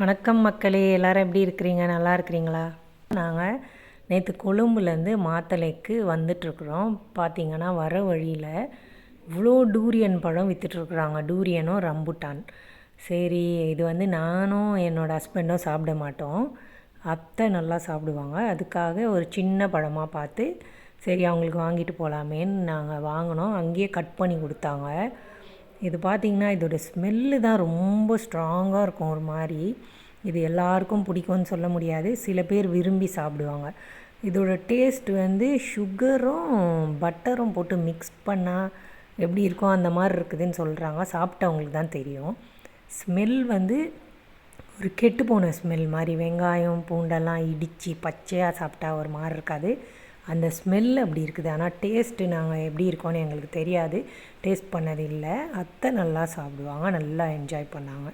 வணக்கம் மக்களே எல்லோரும் எப்படி இருக்கிறீங்க? நல்லா இருக்கிறீங்களா? நாங்கள் நேற்று கொழும்புலேருந்து மாத்தளைக்கு வந்துட்டுருக்குறோம். பார்த்தீங்கன்னா வர வழியில் இவ்வளோ டூரியன் பழம் விற்றுட்ருக்குறாங்க டூரியனும் ரம்புட்டான் சரி இது வந்து நானும் என்னோடய ஹஸ்பண்டும் சாப்பிட மாட்டோம். அத்தை நல்லா சாப்பிடுவாங்க. அதுக்காக ஒரு சின்ன பழமாக பார்த்து சரி அவங்களுக்கு வாங்கிட்டு போகலாமேன்னு நாங்கள் வாங்கினோம். அங்கேயே கட் பண்ணி கொடுத்தாங்க. இது பார்த்திங்கன்னா இதோடய ஸ்மெல்லு தான் ரொம்ப ஸ்ட்ராங்காக இருக்கும் ஒரு மாதிரி. இது எல்லாருக்கும் பிடிக்கும்னு சொல்ல முடியாது. சில பேர் விரும்பி சாப்பிடுவாங்க. இதோட டேஸ்ட் வந்து சுகரும் பட்டரும் போட்டு மிக்ஸ் பண்ணால் எப்படி இருக்கும் அந்த மாதிரி இருக்குதுன்னு சொல்கிறாங்க சாப்பிட்டவங்களுக்கு தான் தெரியும். ஸ்மெல் வந்து ஒரு கெட்டு போன ஸ்மெல் மாதிரி. வெங்காயம் பூண்டெல்லாம் இடித்து பச்சையாக சாப்பிட்டா ஒரு மாதிரி இருக்காது. அந்த ஸ்மெல் அப்படி இருக்குது. ஆனால் டேஸ்ட்டு நாங்கள் எப்படி இருக்கோன்னு எங்களுக்கு தெரியாது. டேஸ்ட் பண்ணதில்லை. அத்தை நல்லா சாப்பிடுவாங்க. நல்லா என்ஜாய் பண்ணாங்க